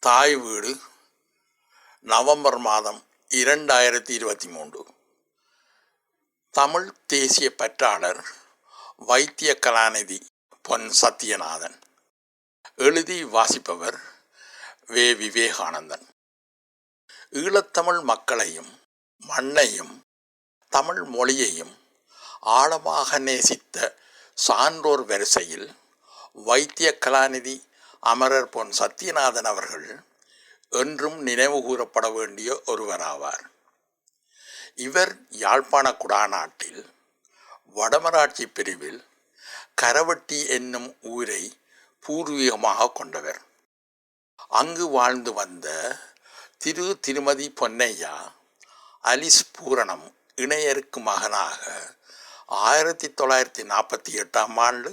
தாய் வீடு நவம்பர் மாதம் இரண்டாயிரத்தி இருபத்தி மூன்று. தமிழ் தேசிய பற்றாளர் வைத்திய கலாநிதி பொன் சத்யநாதன். எழுதி வாசிப்பவர் வே. விவேகானந்தன். ஈழத்தமிழ் மக்களையும் மண்ணையும் தமிழ் மொழியையும் ஆழமாக நேசித்த சான்றோர் வரிசையில் வைத்திய கலாநிதி அமரர் பொன் சத்யநாதன் அவர்கள் என்றும் நினைவு கூறப்பட வேண்டிய ஒருவராவார். இவர் யாழ்ப்பாண குடாநாட்டில் வடமராட்சி பிரிவில் கரவட்டி என்னும் ஊரை பூர்வீகமாக கொண்டவர். அங்கு வாழ்ந்து வந்த திரு திருமதி பொன்னையா அலிஸ் பூரணம் இணையருக்கு மகனாக ஆயிரத்தி தொள்ளாயிரத்தி நாற்பத்தி எட்டாம் ஆண்டு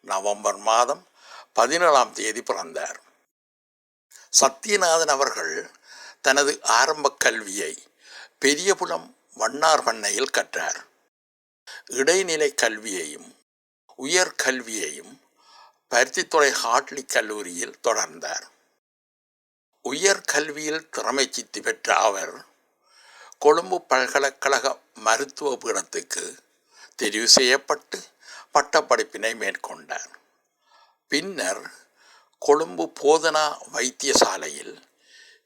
நவம்பர் மாதம் பதினேழாம் தேதி பிறந்தார். சத்யநாதன் அவர்கள் தனது ஆரம்ப கல்வியை பெரியபுலம் வண்ணார் பண்ணையில் கற்றார். இடைநிலை கல்வியையும் உயர் கல்வியையும் பருத்தித்துறை ஹாட்லி கல்லூரியில் தொடர்ந்தார். உயர் கல்வியில் திறமை சித்தி பெற்ற அவர் கொழும்பு பல்கலைக்கழக மருத்துவ பீடத்துக்கு தெரிவு செய்யப்பட்டு பட்டப்படிப்பினை மேற்கொண்டார். பின்னர் கொழும்பு போதனா வைத்தியசாலையில்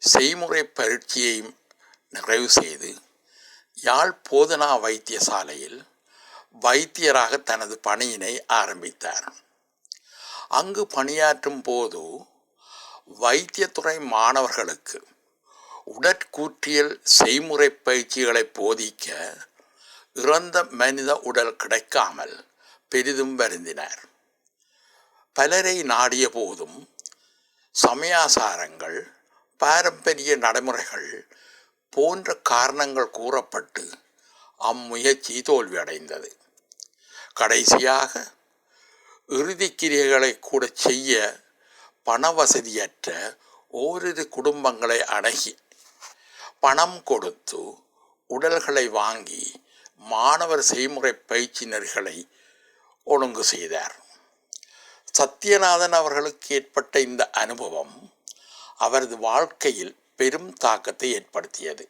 செய்முறை பரீட்சையை நிறைவு செய்து யாழ் போதனா வைத்தியசாலையில் வைத்தியராக தனது பணியினை ஆரம்பித்தார். அங்கு பணியாற்றும் போது வைத்தியத்துறை மாணவர்களுக்கு உடற்கூற்றியல் செய்முறை பயிற்சிகளை போதிக்க இறந்த மனித உடல் கிடைக்காமல் பெரிதும் வருந்தினார். பலரை நாடிய போதும் சமயாசாரங்கள் பாரம்பரிய நடைமுறைகள் போன்ற காரணங்கள் கூறப்பட்டு அம்முயற்சி தோல்வியடைந்தது. கடைசியாக இறுதிக்கிரியைகளை கூட செய்ய பண வசதியற்ற ஓரிரு குடும்பங்களை அணுகி பணம் கொடுத்து உடல்களை வாங்கி மாணவர் செய்முறை பயிற்சியினர்களை ஒழுங்கு செய்தார். சத்யநாதன் அவர்களுக்கு ஏற்பட்ட இந்த அனுபவம் அவரது வாழ்க்கையில் பெரும் தாக்கத்தை ஏற்படுத்தியது.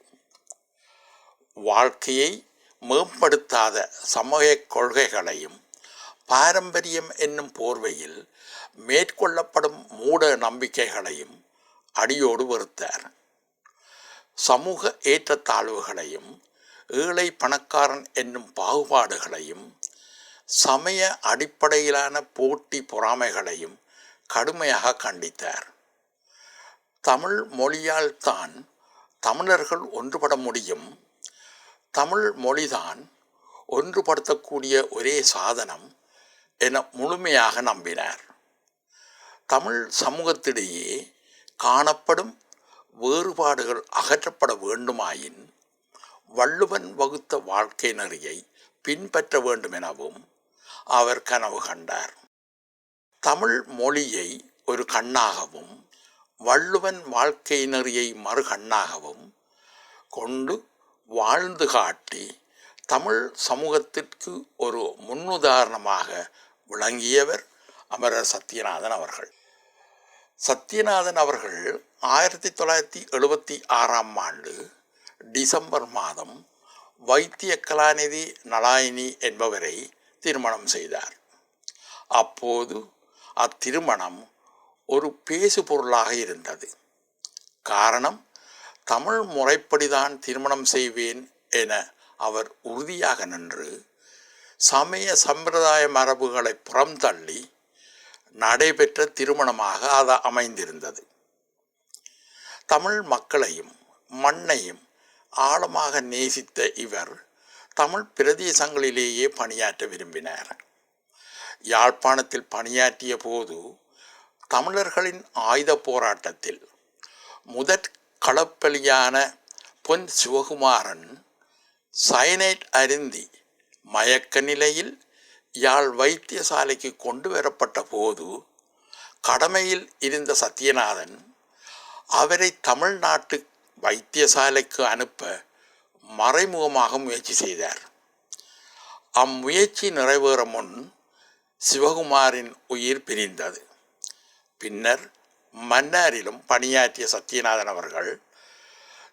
வாழ்க்கையை மேம்படுத்தாத சமூக கொள்கைகளையும் பாரம்பரியம் என்னும் போர்வையில் மேற்கொள்ளப்படும் மூட நம்பிக்கைகளையும் அடியோடு வெறுத்தார். சமூக ஏற்றத்தாழ்வுகளையும் ஏழை பணக்காரன் என்னும் பாகுபாடுகளையும் சமய அடிப்படையிலான போட்டி பொறாமைகளையும் கடுமையாக கண்டித்தார். தமிழ் மொழியால் தான் தமிழர்கள் ஒன்றுபட முடியும். தமிழ் மொழிதான் ஒன்றுபடுத்தக்கூடிய ஒரே சாதனம் என முழுமையாக நம்பினார். தமிழ் சமூகத்திடையே காணப்படும் வேறுபாடுகள் அகற்றப்பட வேண்டுமாயின் வள்ளுவன் வகுத்த வாழ்க்கை நெறியை பின்பற்ற வேண்டும் எனவும் அவர் கனவு கண்டார். தமிழ் மொழியை ஒரு கண்ணாகவும் வள்ளுவன் வாழ்க்கை நெறியை மறுகண்ணாகவும் கொண்டு வாழ்ந்து காட்டி தமிழ் சமூகத்திற்கு ஒரு முன்னுதாரணமாக விளங்கியவர் அமரர் சத்யநாதன் அவர்கள். சத்யநாதன் அவர்கள் ஆயிரத்தி தொள்ளாயிரத்தி எழுபத்தி ஆறாம் ஆண்டு டிசம்பர் மாதம் வைத்திய கலாநிதி நலாயினி என்பவரை திருமணம் செய்தார். அப்போது அத்திருமணம் ஒரு பேசு பொருளாக இருந்தது. காரணம் தமிழ் முறைப்படிதான் திருமணம் செய்வேன் என அவர் உறுதியாக நின்று சமய சம்பிரதாய மரபுகளை புறம் தள்ளி நடைபெற்ற திருமணமாக அது அமைந்திருந்தது. தமிழ் மக்களையும் மண்ணையும் ஆழமாக நேசித்த இவர் தமிழ் பிரதேசங்களிலேயே பணியாற்ற விரும்பினார். யாழ்ப்பாணத்தில் பணியாற்றிய போது தமிழர்களின் ஆயுத போராட்டத்தில் முதற் களப்பலியான பொன் சிவகுமாரன் சயனைட் அருந்தி மயக்க நிலையில் யாழ் வைத்தியசாலைக்கு கொண்டு வரப்பட்ட போது கடமையில் இருந்த சத்யநாதன் அவரை தமிழ்நாட்டு வைத்தியசாலைக்கு அனுப்ப மறைமுகமாக முயற்சி செய்தார். அம்முயற்சி நிறைவேற முன் சிவகுமாரின் உயிர் பிரிந்தது. பின்னர் மன்னாரிலும் பணியாற்றிய சத்யநாதன் அவர்கள்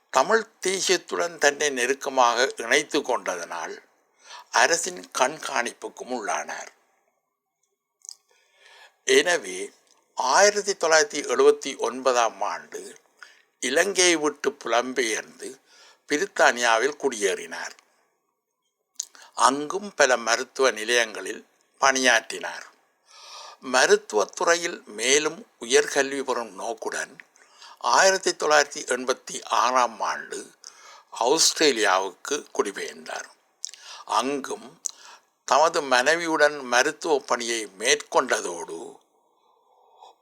தமிழ் தேசியத்துடன் தன்னை நெருக்கமாக இணைத்து கொண்டதனால் அரசின் கண்காணிப்புக்கும் உள்ளானார். எனவே ஆயிரத்தி தொள்ளாயிரத்தி எழுபத்தி ஒன்பதாம் ஆண்டு இலங்கையை விட்டு புலம்பெயர்ந்து பிரித்தானியாவில் குடியேறினார். அங்கும் பல மருத்துவ நிலையங்களில் பணியாற்றினார். மருத்துவத்துறையில் மேலும் உயர்கல்வி பெறும் நோக்குடன் ஆயிரத்தி தொள்ளாயிரத்தி எண்பத்தி ஆறாம் ஆண்டு ஆஸ்திரேலியாவுக்கு குடிபெயர்ந்தார். அங்கும் தமது மனைவியுடன் மருத்துவ பணியை மேற்கொண்டதோடு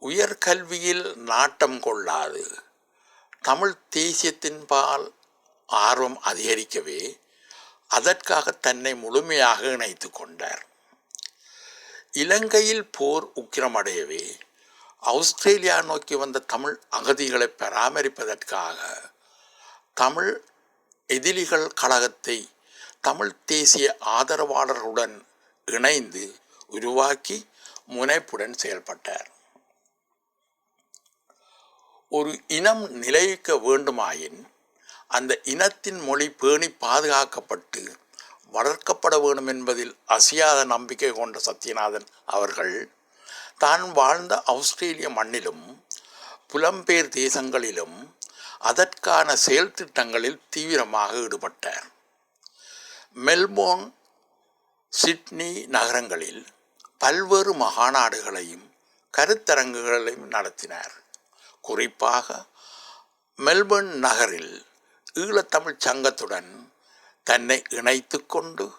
உயர்கல்வியில் நாட்டம் கொள்ளாது தமிழ் தேசியத்தின்பால் ஆர்வம் அதிகரிக்கவே அதற்காக தன்னை முழுமையாக இணைத்து கொண்டார். இலங்கையில் போர் உக்கிரமடையவே ஆஸ்திரேலியா நோக்கி வந்த தமிழ் அகதிகளை பராமரிப்பதற்காக தமிழ் எதிரிகள் கழகத்தை தமிழ் தேசிய ஆதரவாளர்களுடன் இணைந்து உருவாக்கி முனைப்புடன் செயல்பட்டார். ஒரு இனம் நிலைக்க வேண்டுமாயின் அந்த இனத்தின் மொழி பேணி பாதுகாக்கப்பட்டு வளர்க்கப்பட வேண்டும் என்பதில் அசியாத நம்பிக்கை கொண்ட சத்யநாதன் அவர்கள் தான் வாழ்ந்த ஆஸ்திரேலிய மண்ணிலும் புலம்பெயர் தேசங்களிலும் அதற்கான செயல் திட்டங்களில் தீவிரமாக ஈடுபட்டார். மெல்போர்ன் சிட்னி நகரங்களில் பல்வேறு மகாநாடுகளையும் கருத்தரங்குகளையும் நடத்தினார். குறிப்பாக மெல்பர்ன் நகரில் ஈழத்தமிழ் சங்கத்துடன் தன்னை இணைத்து கொண்டு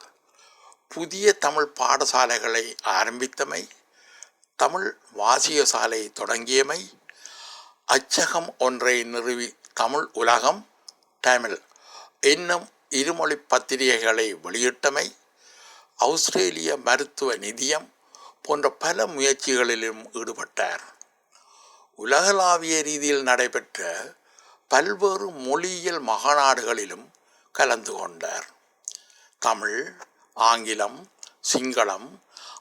புதிய தமிழ் பாடசாலைகளை ஆரம்பித்தமை தமிழ் வாசிய சாலை தொடங்கியமை அச்சகம் ஒன்றை நிறுவி தமிழ் உலகம் தமிழ் என்னும் இருமொழி பத்திரிகைகளை வெளியிட்டமை ஆஸ்திரேலிய மருத்துவ நிதியம் போன்ற பல முயற்சிகளிலும் ஈடுபட்டார். உலகளாவிய ரீதியில் நடைபெற்ற பல்வேறு மொழியியல் மகாநாடுகளிலும் கலந்து கொண்டார். தமிழ் ஆங்கிலம் சிங்களம்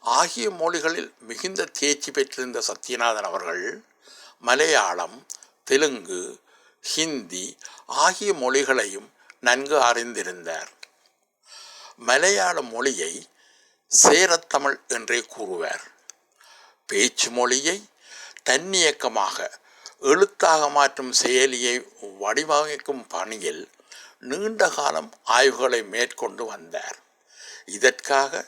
ஆகிய மொழிகளில் மிகுந்த தேர்ச்சி பெற்றிருந்த சத்யநாதன் அவர்கள் மலையாளம் தெலுங்கு ஹிந்தி ஆகிய மொழிகளையும் நன்கு அறிந்திருந்தார். மலையாள மொழியை சேரத்தமிழ் என்றே கூறுவார். பேச்சு மொழியை தன்னியக்கமாக எழுத்தாக மாற்றும் செயலியை வடிவமைக்கும் பணியில் நீண்ட காலம் ஆய்வுகளை மேற்கொண்டு வந்தார். இதற்காக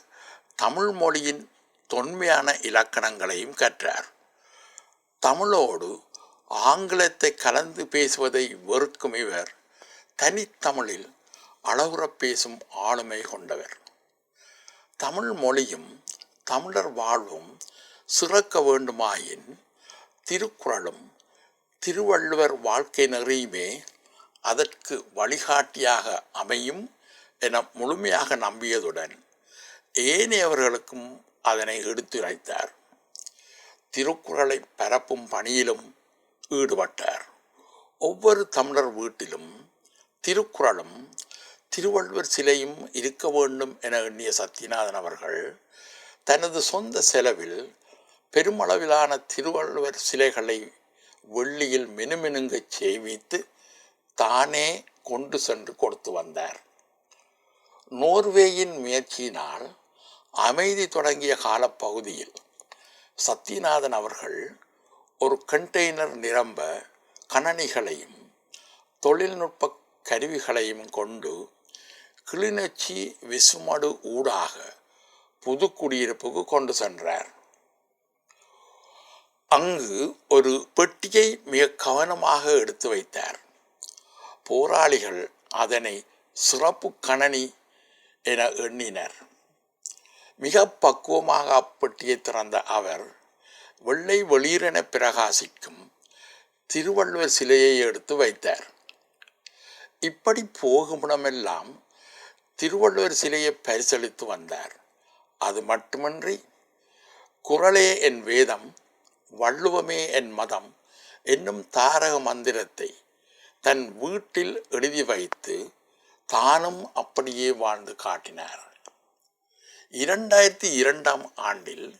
தமிழ் மொழியின் தொன்மையான இலக்கணங்களையும் கற்றார். தமிழோடு ஆங்கிலத்தை கலந்து பேசுவதை வெறுக்கும் இவர் தனித்தமிழில் அளவுறப் பேசும் ஆளுமை கொண்டவர். தமிழ் மொழியும் தமிழர் வாழ்வும் சிறக்க வேண்டுமாயின் திருக்குறளும் திருவள்ளுவர் வாழ்க்கை நெறியுமே அதற்கு வழிகாட்டியாக அமையும் என முழுமையாக நம்பியதுடன் ஏனையவர்களுக்கும் அதனை எடுத்துரைத்தார். திருக்குறளை பரப்பும் பணியிலும் ஈடுபட்டார். ஒவ்வொரு தமிழர் வீட்டிலும் திருக்குறளும் திருவள்ளுவர் சிலையும் இருக்க வேண்டும் என எண்ணிய சத்யநாதன் அவர்கள் தனது சொந்த செலவில் பெருமளவிலான திருவள்ளுவர் சிலைகளை வெள்ளியில் மினுமினுங்கச் செய்வித்து தானே கொண்டு சென்று கொடுத்து வந்தார். நோர்வேயின் முயற்சியினால் அமைதி தொடங்கிய காலப்பகுதியில் சத்யநாதன் அவர்கள் ஒரு கண்டெய்னர் நிரம்ப கணனிகளையும் தொழில்நுட்ப கருவிகளையும் கொண்டு கிளிநொச்சி விசுமடு ஊடாக புது குடியிருப்புக்கு கொண்டு சென்றார். அங்கு ஒரு பெட்டியை மிக கவனமாக எடுத்து வைத்தார். போராளிகள் அதனை சிறப்பு கணனி என எண்ணினர். மிக பக்குவமாக அப்பெட்டியை திறந்த அவர் வெள்ளை வெளிரென பிரகாசிக்கும் திருவள்ளுவர் சிலையை எடுத்து வைத்தார். இப்படி போகுமிடமெல்லாம் திருவள்ளுவர் சிலையை பரிசளித்து வந்தார். அது மட்டுமின்றி குரலே என் வேதம் வள்ளுவமே என் மதம் என்னும் தாரக மந்திரத்தை தன் வீட்டில் எழுதி வைத்து தானும் அப்படியே வாழ்ந்து காட்டினார். இரண்டாயிரத்தி இரண்டாம் ஆண்டில்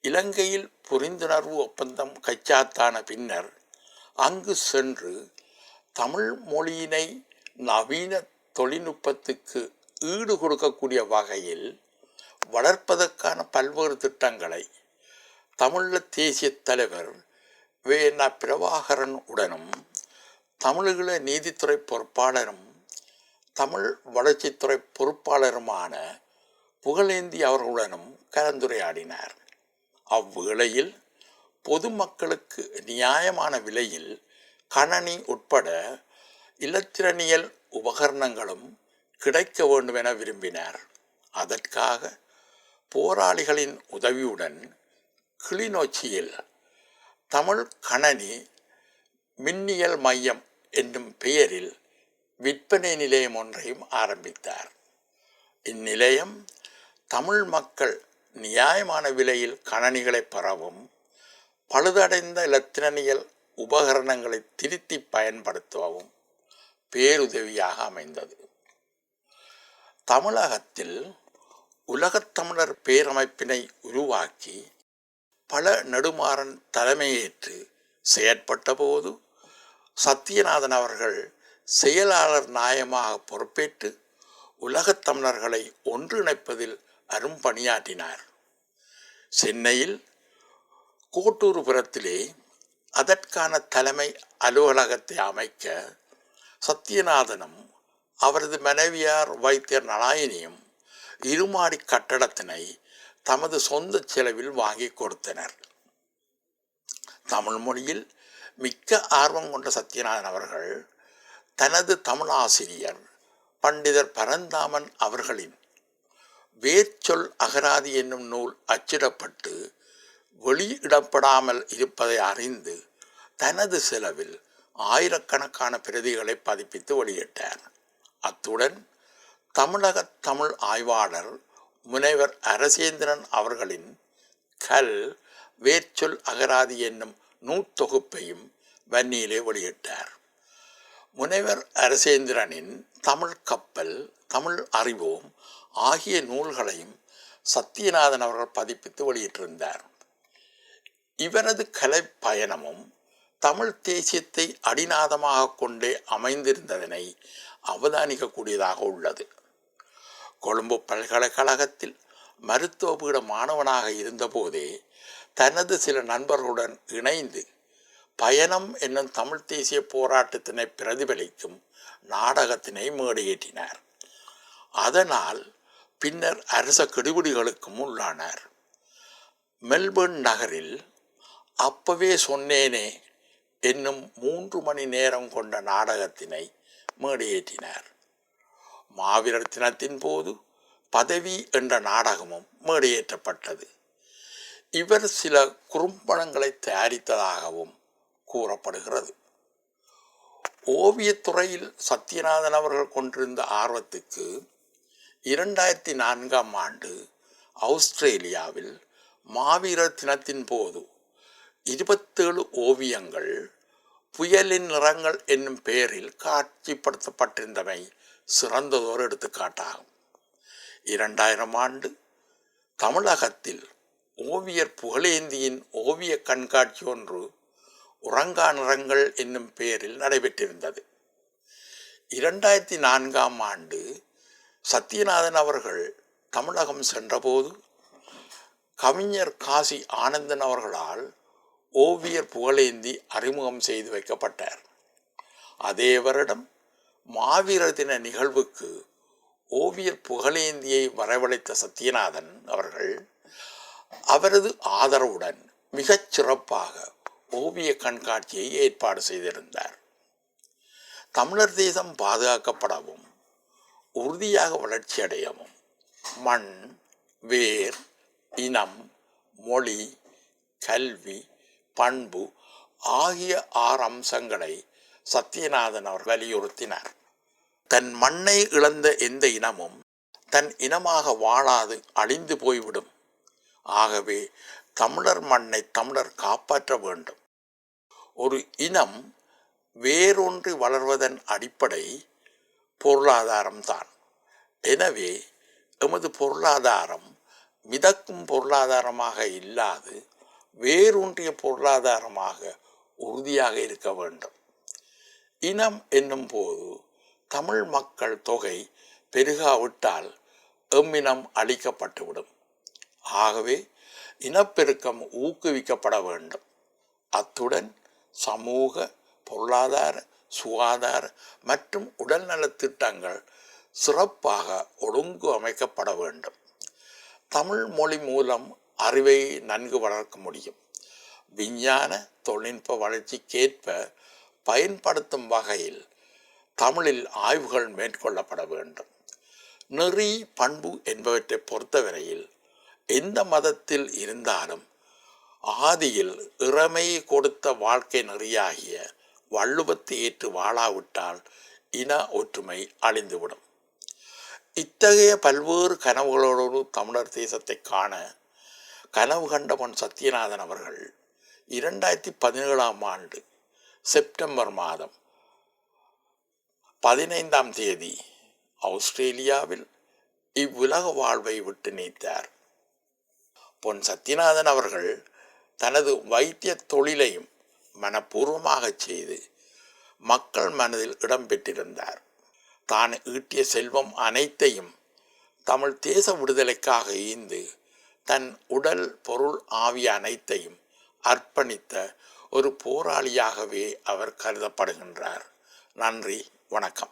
இலங்கையில் புரிந்துணர்வு ஒப்பந்தம் கைச்சாத்தான பின்னர் அங்கு சென்று தமிழ் மொழியினை நவீன தொழில்நுட்பத்துக்கு ஈடு கொடுக்கக்கூடிய வகையில் வளர்ப்பதற்கான பல்வேறு திட்டங்களை தமிழீழ தேசிய தலைவர் வே. ந. பிரபாகரன் உடனும் தமிழீழ நீதித்துறை பொறுப்பாளரும் தமிழ் வளர்ச்சித்துறை பொறுப்பாளருமான புகழேந்தி அவர்களுடனும் கலந்துரையாடினார். அவ்வேளையில் பொதுமக்களுக்கு நியாயமான விலையில் கணனி உட்பட இலத்திரனியல் உபகரணங்களும் கிடைக்க வேண்டும் என விரும்பினார். அதற்காக போராளிகளின் உதவியுடன் கிளிநொச்சியில் தமிழ் கணனி மின்னியல் மையம் என்னும் பெயரில் விற்பனை நிலையம் ஒன்றையும் ஆரம்பித்தார். இந்நிலையம் தமிழ் மக்கள் நியாயமான விலையில் கணனிகளை பெறவும் பழுதடைந்த இலத்திரனியல் உபகரணங்களை திருத்தி பயன்படுத்தவும் பேருதவியாக அமைந்தது. தமிழகத்தில் உலகத் தமிழர் பேரமைப்பினை உருவாக்கி பல நெடுமாறன் தலைமையேற்று செயற்பட்ட போது அவர்கள் செயலாளர் நாயமாக பொறுப்பேற்று உலகத் தமிழர்களை ஒன்றிணைப்பதில் அரும்பணியாற்றினார் சென்னையில் கோட்டூர்புரத்திலே அதற்கான தலைமை அலுவலகத்தை அமைக்க சத்யநாதனும் அவரது மனைவியார் வைத்தியர் நலாயினியும் இருமாடி கட்டடத்தினை தமது சொந்த செலவில் வாங்கி கொடுத்தனர். தமிழ் மொழியில் மிக்க ஆர்வம் கொண்ட சத்யநாதன் அவர்கள் தனது தமிழ் ஆசிரியர் பண்டிதர் பரந்தாமன் அவர்களின் வேர்ச்சொல் அகராதி என்னும் நூல் அச்சிடப்பட்டு வெளியிடப்படாமல் இருப்பதை அறிந்து தனது செலவில் ஆயிரக்கணக்கான பிரதிகளை பதிப்பித்து வெளியிட்டார். அத்துடன் தமிழக தமிழ் ஆய்வாளர் முனைவர் அரசேந்திரன் அவர்களின் கல் வேர்ச்சொல் அகராதி என்னும் நூற்றொகுப்பையும் வன்னியிலே வெளியிட்டார். முனைவர் அரசேந்திரனின் தமிழ் கப்பல் தமிழ் அறிவோம் ஆகிய நூல்களையும் சத்தியநாதன் அவர்கள் பதிப்பித்து வெளியிட்டிருந்தார். இவரது கலை பயணமும் தமிழ் தேசியத்தை அடிநாதமாக கொண்டே அமைந்திருந்ததனை அவதானிக்கக்கூடியதாக உள்ளது. கொழும்பு பல்கலைக்கழகத்தில் மருத்துவ பீட மாணவனாக இருந்தபோதே தனது சில நண்பர்களுடன் இணைந்து பயணம் என்னும் தமிழ் தேசிய போராட்டத்தினை பிரதிபலிக்கும் நாடகத்தினை மேடையேற்றினார். அதனால் பின்னர் அரச கெடுபிடிகளுக்கும் உள்ளானார். மெல்பர்ன் நகரில் அப்பவே சொன்னேனே என்னும் மூன்று மணி நேரம் கொண்ட நாடகத்தினை மேடையேற்றினார். மாவீரர் தினத்தின் போது பதவி என்ற நாடகமும் மேடையேற்றப்பட்டது. இவர் சில குறும்படங்களை தயாரித்ததாகவும் கூறப்படுகிறது. ஓவியத்துறையில் சத்யநாதன் அவர்கள் கொண்டிருந்த ஆர்வத்துக்கு இரண்டாயிரத்தி நான்காம் ஆண்டு ஆஸ்திரேலியாவில் மாவீரர் தினத்தின் போது இருபத்தேழு ஓவியங்கள் புயலின் நிறங்கள் என்னும் பெயரில் காட்சிப்படுத்தப்பட்டிருந்தமை சிறந்ததோர் எடுத்துக்காட்டாகும். இரண்டாயிரம் ஆண்டு தமிழகத்தில் ஓவியர் புகழேந்தியின் ஓவிய கண்காட்சி ஒன்று உறங்கா நிறங்கள் என்னும் பெயரில் நடைபெற்றிருந்தது. இரண்டாயிரத்தி நான்காம் ஆண்டு சத்யநாதன் அவர்கள் தமிழகம் சென்றபோது கவிஞர் காசி ஆனந்தன் அவர்களால் ஓவியர் புகழேந்தி அறிமுகம் செய்து வைக்கப்பட்டார். அதே வருடம் மாவீரர் தின நிகழ்வுக்கு ஓவியர் புகழேந்தியை வரவழைத்த சத்யநாதன் அவர்கள் அவரது ஆதரவுடன் மிகச் சிறப்பாக ஓவிய கண்காட்சியை ஏற்பாடு செய்திருந்தார். தமிழர் தேசம் பாதுகாக்கப்படவும் உறுதியாக வளர்ச்சியடையவும் மண் வேர் இனம் மொழி கல்வி பண்பு ஆகிய ஆறு அம்சங்களை சத்யநாதன் அவர் வலியுறுத்தினார். தன் மண்ணை இழந்த எந்த இனமும் தன் இனமாக வாழாது அழிந்து போய்விடும். ஆகவே தமிழர் மண்ணை தமிழர் காப்பாற்ற வேண்டும். ஒரு இனம் வேரூன்றி வளர்வதன் அடிப்படை பொருளாதாரம்தான் எனவே எமது பொருளாதாரம் மிதக்கும் பொருளாதாரமாக இல்லாது வேரூன்றிய பொருளாதாரமாக உறுதியாக இருக்க வேண்டும். இனம் என்னும் போது தமிழ் மக்கள் தொகை பெருகாவிட்டால் எம்மினம் அழிக்கப்பட்டுவிடும். ஆகவே இனப்பெருக்கம் ஊக்குவிக்கப்பட வேண்டும். அத்துடன் சமூக பொருளாதார சுகாதார மற்றும் உடல்நலத் திட்டங்கள் சிறப்பாக ஒழுங்கு அமைக்கப்பட வேண்டும். தமிழ் மொழி மூலம் அறிவை நன்கு வளர்க்க முடியும். விஞ்ஞான தொழில்நுட்ப வளர்ச்சிக்கேற்ப பயன்படுத்தும் வகையில் தமிழில் ஆய்வுகள் மேற்கொள்ளப்பட வேண்டும். நெறி பண்பு என்பவற்றை பொறுத்தவரையில் எந்த மதத்தில் இருந்தாலும் ஆதியில் இறமை கொடுத்த வாழ்க்கை நெறியாகிய வள்ளுவத்தை ஏற்று வாழாவிட்டால் இன ஒற்றுமை அழிந்துவிடும். இத்தகைய பல்வேறு கனவுகளோடு தமிழர் தேசத்தை காண கனவு கண்ட பொன் சத்யநாதன் அவர்கள் இரண்டாயிரத்தி பதினேழாம் ஆண்டு செப்டம்பர் மாதம் பதினைந்தாம் தேதி ஆஸ்திரேலியாவில் இவ்வுலக வாழ்வை விட்டு நீத்தார். பொன் சத்யநாதன் அவர்கள் தனது வைத்திய தொழிலையும் மனப்பூர்வமாக செய்து மக்கள் மனதில் இடம்பெற்றிருந்தார் தான் ஈட்டிய செல்வம் அனைத்தையும் தமிழ் தேச விடுதலைக்காக ஈந்து தன் உடல் பொருள் ஆவி அனைத்தையும் அர்ப்பணித்த ஒரு போராளியாகவே அவர் கருதப்படுகின்றார். நன்றி வணக்கம்.